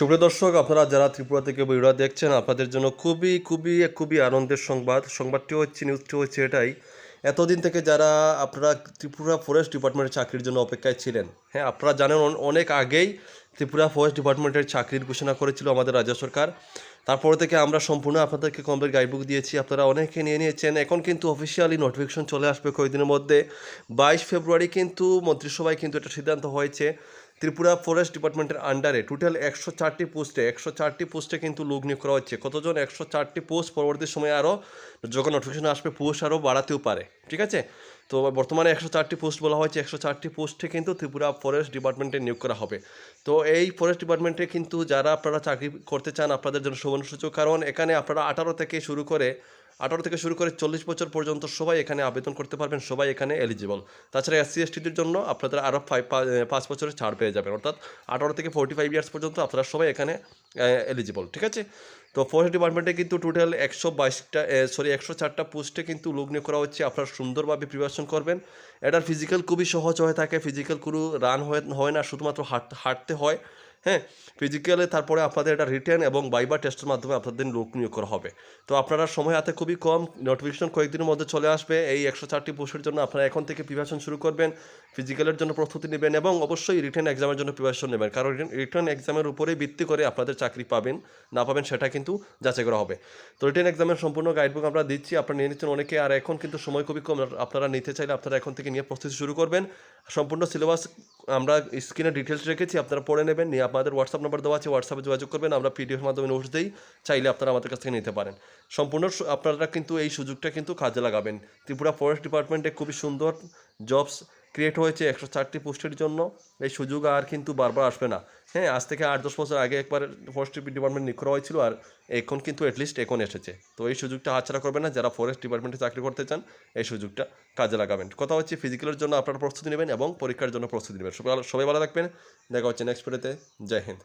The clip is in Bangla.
সুপ্রিয় দর্শক, আপনারা যারা ত্রিপুরা থেকে ভিডিও দেখছেন, আপনাদের জন্য খুবই খুবই খুবই আনন্দের সংবাদ। সংবাদটি হচ্ছে নিউজটি হচ্ছে এটাই, এতদিন থেকে যারা আপনারা ত্রিপুরা ফরেস্ট ডিপার্টমেন্টের চাকরির জন্য অপেক্ষায় ছিলেন হ্যাঁ আপনারা জানেন অনেক আগেই ত্রিপুরা ফরেস্ট ডিপার্টমেন্টের চাকরির ঘোষণা করেছিল আমাদের রাজ্য সরকার। তারপর থেকে আমরা সম্পূর্ণ আপনাদেরকে কমপ্লিট গাইডবুক দিয়েছি, আপনারা অনেকে নিয়ে নিয়েছেন। এখন কিন্তু অফিসিয়ালি নোটিফিকেশন চলে আসবে কয়েকদিনের মধ্যে। বাইশ ফেব্রুয়ারি কিন্তু মন্ত্রিসভায় কিন্তু এটা সিদ্ধান্ত হয়েছে। ত্রিপুরা ফরেস্ট ডিপার্টমেন্টের আন্ডারে টোটাল একশো চারটি পোস্টে একশো চারটি পোস্টে কিন্তু লোক নিয়োগ করা হচ্ছে। কতজন একশো চারটি পোস্ট পরবর্তী সময়ে আরও যখন নোটিফিকেশন আসবে পোস্ট আরও বাড়াতেও পারে। ঠিক আছে? তো বর্তমানে একশো চারটি পোস্ট বলা হয়েছে, একশো চারটি পোস্টে কিন্তু ত্রিপুরা ফরেস্ট ডিপার্টমেন্টে নিয়োগ করা হবে। তো এই ফরেস্ট ডিপার্টমেন্টে কিন্তু যারা আপনারা চাকরি করতে চান, আপনাদের জন্য সুবর্ণ কারণ এখানে আপনারা আঠারো থেকে শুরু করে আঠারো থেকে শুরু করে চল্লিশ বছর পর্যন্ত সবাই এখানে আবেদন করতে পারবেন, সবাই এখানে এলিজিবল তাছাড়া এসসি এসটিদের জন্য আপনাদের আরও ফাইভ পাঁচ বছরের ছাড় পেয়ে যাবেন। অর্থাৎ আঠারো থেকে ফোর্টি ফাইভ ইয়ার্স পর্যন্ত আপনারা সবাই এখানে এলিজিবল ঠিক আছে? তো ফরেস্ট ডিপার্টমেন্টে কিন্তু টোটাল একশো বাইশটা সরি একশো চারটা পোস্টে কিন্তু লোক নিয়োগ করা হচ্ছে। আপনারা সুন্দরভাবে প্রিপারেশন করবেন। এটার ফিজিক্যাল খুবই সহজ হয়ে থাকে। ফিজিক্যাল কোনো রান হয়ে না। শুধুমাত্র হাঁট, হাঁটতে হয়। হ্যাঁ ফিজিক্যালে তারপরে আপনাদের এটা রিটার্ন এবং বাইবা টেস্টের মাধ্যমে আপনাদের লোক নিয়োগ করা হবে। তো আপনারা সময় হাতে খুবই কম নোটিফিকেশন কয়েকদিনের মধ্যে চলে আসবে, এই একশো চারটি পোস্টের জন্য আপনারা এখন থেকে প্রিপারেশন শুরু করবেন ফিজিক্যালের জন্য প্রস্তুতি নেবেন এবং অবশ্যই রিটার্ন এক্সামের জন্য প্রিপারেশন নেবেন। কারণ রিটার্ন এক্সামের উপরেই ভিত্তি করে আপনাদের চাকরি পাবেন, না পাবেন সেটা কিন্তু যাচাই করা হবে। তো রিটার্ন এক্সামের সম্পূর্ণ গাইডবুক আমরা দিচ্ছি, আপনারা নিয়ে নিচ্ছেন অনেকে, আর এখন কিন্তু সময় খুবই কম। আপনারা নিতে চাইলে আপনারা এখন থেকে নিয়ে প্রস্তুতি শুরু করবেন। সম্পূর্ণ সিলেবাস আমরা স্ক্রিনে ডিটেলস রেখেছি, আপনারা পড়ে নেবেন, নিয়ে আপনাদের হোয়াটসঅ্যাপ নাম্বার দেওয়া আছে হোয়াটসঅ্যাপে যোগাযোগ করবেন, আমরা পিডিএফ মাধ্যমে নোটস দিই, চাইলে আপনারা আমাদের কাছ থেকে নিতে পারেন। সম্পূর্ণ আপনারা কিন্তু এই সুযোগটা কিন্তু কাজে লাগাবেন। ত্রিপুরা ফরেস্ট ডিপার্টমেন্টে খুবই সুন্দর জবস ক্রিয়েট হয়েছে একশো চারটি পোস্টের জন্য। এই সুযোগ আর কিন্তু বারবার আসবে না। হ্যাঁ আজ থেকে আট, দশ বছর আগে একবার ফরেস্ট ডিপার্টমেন্ট করা হয়েছিল আর এখন কিন্তু অ্যাটলিস্ট এখন এসেছে। তো এই সুযোগটা হাতছাড়া করবে না, যারা ফরেস্ট ডিপার্টমেন্টে চাকরি করতে চান, এই সুযোগটা কাজে লাগাবেন। কথা হচ্ছে ফিজিক্যালের জন্য আপনারা প্রস্তুতি নেবেন এবং পরীক্ষার জন্য প্রস্তুতি নেবেন। সবাই সবাই ভালো থাকবেন। দেখা হচ্ছে নেক্সট ভিডিওতে জয় হিন্দ।